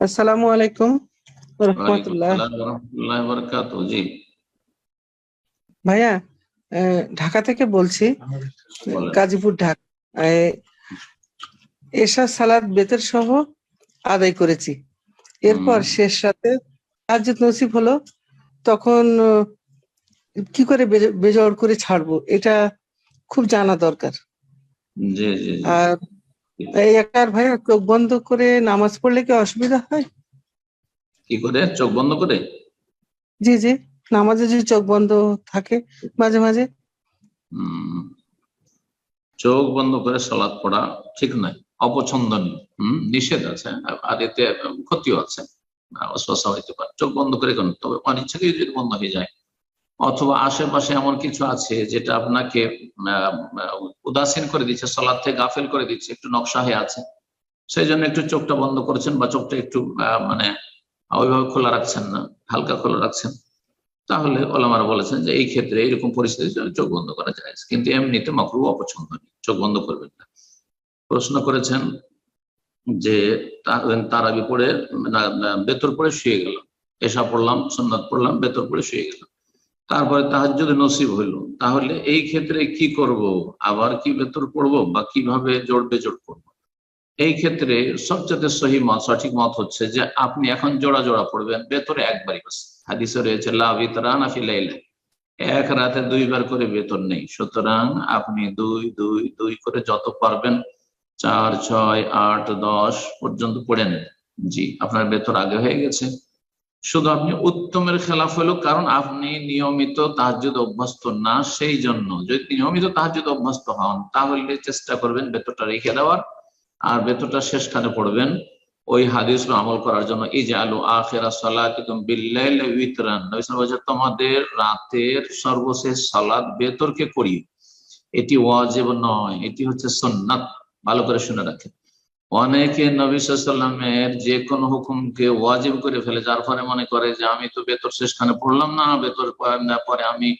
আসসালামু আলাইকুম রহমতুল্লাহ। জি। ভাইয়া ঢাকা থেকে বলছি গাজীপুর ঢাকা। এশা সালাদ বেতের সহ আদায় করেছি। এরপর। শেষ রাতে তাহাজ্জুদ নসিব হলো তখন কি করে বেজ- বেজড় করে ছাড়বো এটা খুব জানা দরকার। জি জি জি। আর এই একার ভাইয়া চোখ বন্ধ করে নামাজ পড়লে কি অসুবিধা হয়? কি করে? চোখ বন্ধ করে? জি জি। নামাজে যদি চোখ বন্ধ থাকে মাঝে মাঝে। চোখ বন্ধ করে সালাদ পড়া ঠিক নয় অপছন্দনীয়। হম নিষেধ আছে আর এতে ক্ষতিও আছে। আহ, হইতে পারে। চোখ বন্ধ করে কেন? তবে অনিচ্ছাকে যদি বন্ধ হয়ে যায় অথবা আশেপাশে এমন কিছু আছে যেটা আপনাকে উদাসীন করে দিচ্ছে সলাদ থেকে গাফেল করে দিচ্ছে, একটু নকশা হয়ে আছে। সেই জন্য একটু চোখটা বন্ধ করেছেন বা চোখটা একটু মানে ওইভাবে খোলা রাখছেন না, হালকা খোলা রাখছেন। তাহলে ওলামারা বলেছেন যে এই ক্ষেত্রে এইরকম পরিস্থিতি চোখ বন্ধ করা যায় কিন্তু এমনিতে মকরু অপছন্দনীয়, চোখ বন্ধ করবেন না। প্রশ্ন করেছেন যে তারাবি পড়ে বেতর পড়ে শুয়ে গেল। এসা পড়লাম, সুন্নাত পড়লাম, বেতর পড়ে শুয়ে গেল। তারপরে তাহার যদি নসিব হইল। তাহলে এই ক্ষেত্রে কি করব? আবার কি বেতর পড়ব বা কীভাবে জোড় বেজোড় করব? এই ক্ষেত্রে সবচেয়ে সহি মত, সঠিক মত হচ্ছে যে আপনি এখন জোড়া জোড়া পড়বেন বেতরে একবারই বাস। হাদিসে রয়েছে, লা বিতরান আফিলাইলা এক রাতে দুইবার করে বেতন নেই। সুতরাং আপনি দুই দুই দুই করে যত পারবেন, চার, ছয়, আট, দশ পর্যন্ত পড়ে নেন। জি, আপনার বেতন আগে হয়ে গেছে। শুধু আপনি উত্তমের খেলাফ হলো কারণ আপনি নিয়মিত তাহাজুদ অভ্যস্ত না সেই জন্য যদি নিয়মিত তাহাজুদ অভ্যস্ত হন, তাহলে চেষ্টা করবেন বেতনটা রেখে দেওয়ার। আর বেতনটা শেষখানে পড়বেন। ওই হাদিস আমল করার জন্য এই যে আলু আখেরা সালাতিকুম বিল্লাইল উইতরান। তোমাদের রাতের সর্বশেষ সালাত বেতরকে করি এটি ওয়াজিব নয়, এটি হচ্ছে সুন্নাত। ভালো করে শুনে রাখেন। অনেকে নবী সাল্লামের যে কোনো হুকুমকে ওয়াজিব করে ফেলে, যার ফলে মনে করে যে আমি তো বেতর শেষখানে পড়লাম না, বেতর পরে- আমি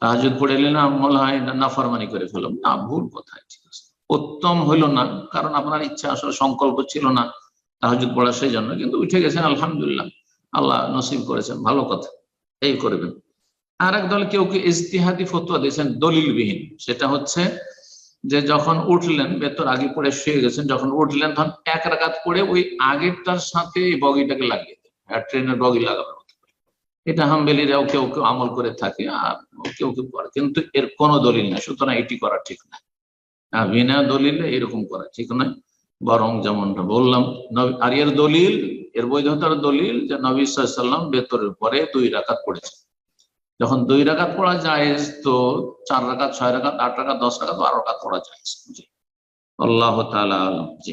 তাহাজুদ পড়ে নিলাম মনে হয় নাফরমানি করে ফেললাম। না, ভুল কথা ঠিক আছে। উত্তম হইল না, কারণ আপনার ইচ্ছা আসলে সংকল্প ছিল না তাহাজুদ পড়া সেই জন্য, কিন্তু উঠে গেছেন, আলহামদুলিল্লাহ, আল্লাহ নসিব করেছেন, ভালো কথা, এই করবেন। আর এক দল কেউ কেউ ইস্তিহাদি ফতুয়া দিয়েছেন, দলিলবিহীন, সেটা হচ্ছে যে যখন উঠলেন বেতর আগে পড়ে শুয়ে গেছেন, যখন উঠলেন, তখন এক রাকাত পড়ে ওই আগেরটার সাথে এই বগিটাকে লাগিয়ে দেন। ট্রেনের বগি করে। এটা হামবেলিরাও কেউ কেউ আমল করে থাকে আর কেউ কেউ করে। কিন্তু এর কোনো দলিল নেই। সুতরাং এটি করা ঠিক না। বিনা দলিলে এরকম করা ঠিক নয়। বরং যেমনটা বললাম আর এর দলিল, এর বৈধতার দলিল যে নবী সাল্লাম বেতরের পরে দুই রাকাত পড়েছে যখন দুই রাকাত পড়া যায় তো চার রাকাত, ছয় রাকাত, আট রাকাত, দশ রাকাত, বারো রাকাত পড়া যায় আল্লাহ তালা আলম। জি।